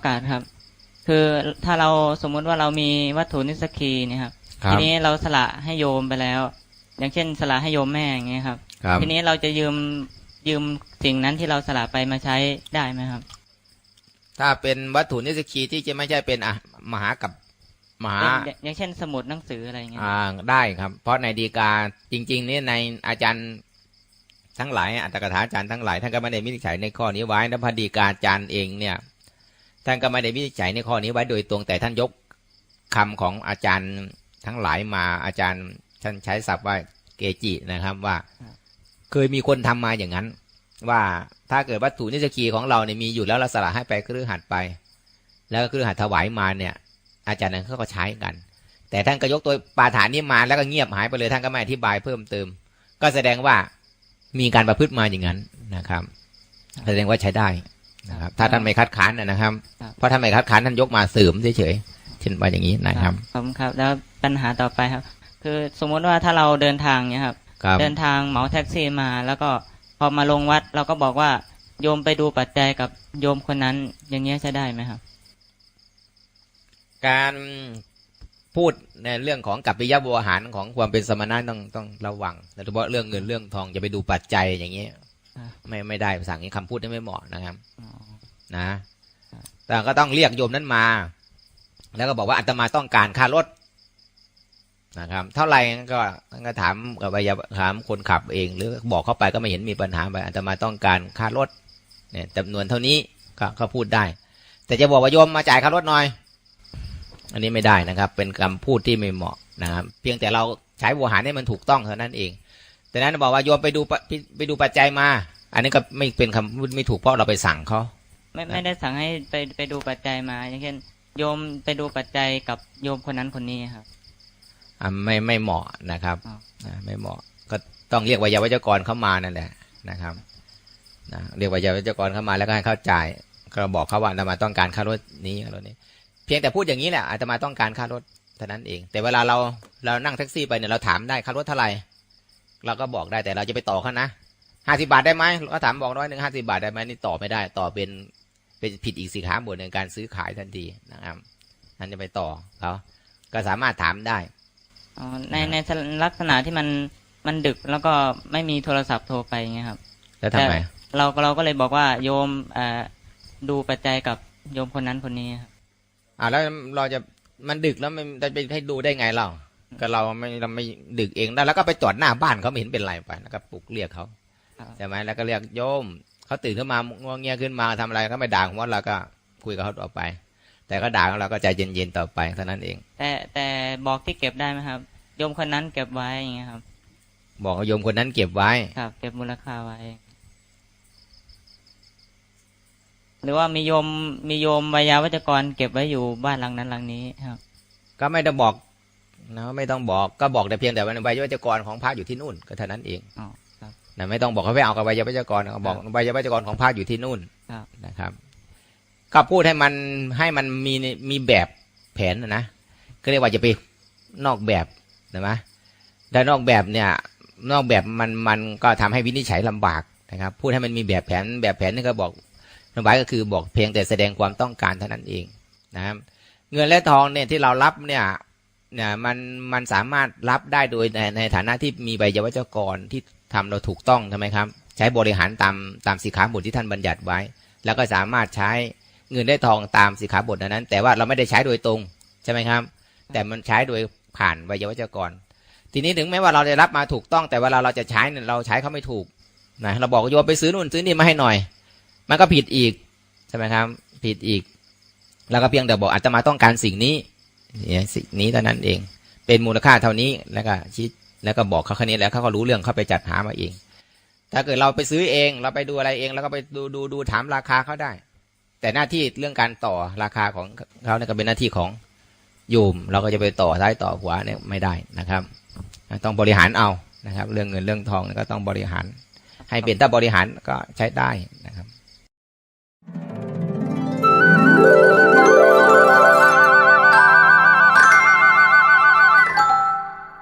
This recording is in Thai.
อากาศครับ คือถ้าเราสมมุติว่าเรามีวัตถุนิสกีเนี่ยครับครับทีนี้เราสละให้โยมไปแล้ว อย่างเช่น สละให้โยมแม่อย่างเงี้ยครับครับ ทีนี้เราจะยืมยืมสิ่งนั้นที่เราสละไปมาใช้ได้ไหมครับ ถ้าเป็นวัตถุนิสกีที่จะไม่ใช่เป็นอะมหากับมหาอย่างอย่างอย่างเช่นสมุดหนังสืออะไรอย่างเงี้ยอ่าได้ครับ เพราะในดีกาจริง ๆ นี่ในอาจารย์ทั้งหลายอัตถกถาอาจารย์ทั้งหลายท่านก็ไม่ได้วินิจฉัยในข้อนี้ไว้และพระดีกาอาจารย์เองเนี่ย ท่านก็ไม่ได้วิจัยในข้อนี้ไว้โดยตรงแต่ท่านยกคำของอาจารย์ทั้งหลายมาอาจารย์ท่านใช้ศัพท์ว่าเกจินะครับว่า เคยมีคนทำมาอย่างนั้น ว่าถ้าเกิดวัตถุนิสกีของเราเนี่ยมีอยู่แล้วเราสละให้ไปครือหัดไป แล้วก็ครือหัดถวายมาเนี่ย อาจารย์นั้นเขาก็ใช้กัน แต่ท่านก็ยกตัวปาฐานนี้มาแล้วก็เงียบหายไปเลยท่านก็ไม่อธิบายเพิ่มเติม ก็แสดงว่ามีการประพฤติมาอย่างนั้นนะครับ แสดงว่าใช้ได้ นะครับถ้าท่านไม่คัดค้านนะครับ เพราะท่านไม่คัดค้านท่านยกมาเสริมเฉยๆเช่นว่าอย่างนี้นะครับขอบคุณครับ แล้วปัญหาต่อไปครับ คือสมมุติว่าถ้าเราเดินทางเนี่ยครับครับ เดินทางเหมาแท็กซี่มา แล้วก็พอมาลงวัด เราก็บอกว่าโยมไปดูปัจจัยกับโยมคนนั้นอย่างเงี้ยจะได้ไหมครับ การพูดในเรื่องของกัปปิยะบัวหารของความเป็นสมณะต้องต้องระวังโดยเฉพาะเรื่องเงินเรื่องทองจะไปดูปัจจัยอย่างนี้อ่า ไม่ไม่ได้สั่งนี้คำพูดนี้ไม่เหมาะนะครับอ๋อนะแต่ก็ต้องเรียกโยมนั้นมา แล้วก็บอกว่าอาตมาต้องการค่ารถนะครับ เท่าไหร่ก็ก็ถามกับยาถามคนขับเอง หรือบอกเข้าไปก็ไม่เห็นมีปัญหาไปอาตมาต้องการค่ารถเนี่ยจำนวนเท่านี้ก็ก็พูดได้ แต่จะบอกว่าโยมมาจ่ายค่ารถหน่อย อันนี้ไม่ได้นะครับ เป็นคำพูดที่ไม่เหมาะนะครับ เพียงแต่เราใช้บวหารให้มันถูกต้องเท่านั้นเอง แต่นั้นบอกว่าโยมไปดูปะไปไปดูปัจจัยมา อันนี้ก็ไม่เป็นคำพูดไม่ถูกเพราะเราไปสั่งเขาไม่ไม่ได้สั่งให้ไปไปดูปัจจัยมา อย่างเช่น โยมไปดูปัจจัยกับโยมคนนั้นคนนี้ครับอ่าไม่ไม่เหมาะนะครับอ๋อนะไม่เหมาะก็ต้องเรียกวิยาวัจกรเข้ามานั่นแหละนะครับนะเรียกวิยาวัจกรเข้ามาแล้วก็ให้เข้าจ่ายก็บอกเขาว่าอาตมาต้องการค่ารถนี้ค่ารถนี้ เพียงแต่พูดอย่างนี้แหละอาตมาต้องการค่ารถเท่านั้นเอง แต่เวลาเราเรานั่งแท็กซี่ไปเนี่ยเราถามได้ค่ารถเท่าไหร่ เราก็บอกได้แต่เราจะไปต่อเขานะห้าสิบาทได้ไหมเราก็ถามบอกร้อยหนึ่งห้าสิบาทได้ไหมนี่ต่อไม่ได้ต่อเป็นเป็นผิดอีกสิขาบทในการซื้อขายทันทีนะครับนั่นจะไปต่อเขาก็สามารถถามได้อ๋อในในลักษณะที่มันมันดึกแล้วก็ไม่มีโทรศัพท์โทรไปอย่างเงี้ยครับ แล้วทำไมเราก็เราก็เลยบอกว่าโยมเอ่อดูปัจจัยกับโยมคนนั้นคนนี้ครับอ่าแล้วเราจะมันดึกแล้วมันจะไปให้ดูได้ไงเรา ก็เราไม่เราไม่ดึกเองได้แล้วก็ไปจอดหน้าบ้านเขาไม่เห็นเป็นไรไปแล้วก็ปลุกเรียกเขาครับใช่ไหมแล้วก็เรียกโยมเขาตื่นขึ้นมางวงเงียขึ้นมาทำอะไรก็ไม่ด่าผมว่าเราก็คุยกับเขาต่อไป แต่ก็ด่าของเราก็ใจเย็นๆต่อไปเท่านั้นเอง แต่แต่บอกที่เก็บได้ไหมครับ โยมคนนั้นเก็บไว้อย่างเงี้ยครับ บอกว่าโยมคนนั้นเก็บไว้ครับ เก็บมูลค่าไว้ หรือว่ามีโยมมีโยมวิยาวัจกรเก็บไว้อยู่บ้านหลังนั้นหลังนี้ครับ ก็ไม่ต้องบอก นะไม่ต้องบอกก็บอกแต่เพียงแต่ว่าใบยวัจกรของพระอยู่ที่นู่นก็เท่านั้นเองอ๋อครับนะไม่ต้องบอกเขาไปเอากับใบยวัจกรเขาบอกใบยวัจกรของพระอยู่ที่นู่นครับนะครับ ก็พูดให้มันให้มันมีมีแบบแผนนะนะก็เรียกว่าจะไปนอกแบบนะมะแต่นอกแบบเนี่ย นอกแบบมันมันก็ทำให้วินิจฉัยลำบากนะครับ พูดให้มันมีแบบแผนแบบแผนนี่ก็บอกนโยบายก็คือบอกเพียงแต่แสดงความต้องการเท่านั้นเองนะครับเงินและทองเนี่ยที่เรารับเนี่ย เนี่ยมันมันสามารถรับได้โดยในในฐานะที่มีใบยวัจกรที่ทำเราถูกต้องใช่ไหมครับ ใช้บริหารตามตามสิกขาบทที่ท่านบัญญัติไว้ แล้วก็สามารถใช้เงินได้ทองตามสิกขาบทนั้น แต่ว่าเราไม่ได้ใช้โดยตรงใช่ไหมครับ แต่มันใช้โดยผ่านใบยวัจกร ทีนี้ถึงแม้ว่าเราได้รับมาถูกต้อง แต่เวลาเราจะใช้เนี่ยเราใช้เขาไม่ถูกนะเราบอกโยมไปซื้อนู่นซื้อนี่มาให้หน่อย มันก็ผิดอีกใช่ไหมครับ ผิดอีก แล้วก็เพียงแต่บอกอาตมาต้องการสิ่งนี้ เนี่ยสิ่งนี้เท่านั้นเอง เป็นมูลค่าเท่านี้แล้วก็ชี้แล้วก็บอกเขาแค่นี้แล้วเขาก็รู้เรื่องเขาไปจัดหามาเอง ถ้าเกิดเราไปซื้อเองเราไปดูอะไรเอง แล้วก็ไปดูดูดูถามราคาเขาได้ แต่หน้าที่เรื่องการต่อราคาของเขาเนี่ยก็เป็นหน้าที่ของโยมเราก็จะไปต่อท้ายต่อหัวเนี่ยไม่ได้นะครับ ต้องบริหารเอานะครับ เรื่องเงินเรื่องทองก็ต้องบริหาร ให้เป็นถ้าบริหารก็ใช้ได้นะครับ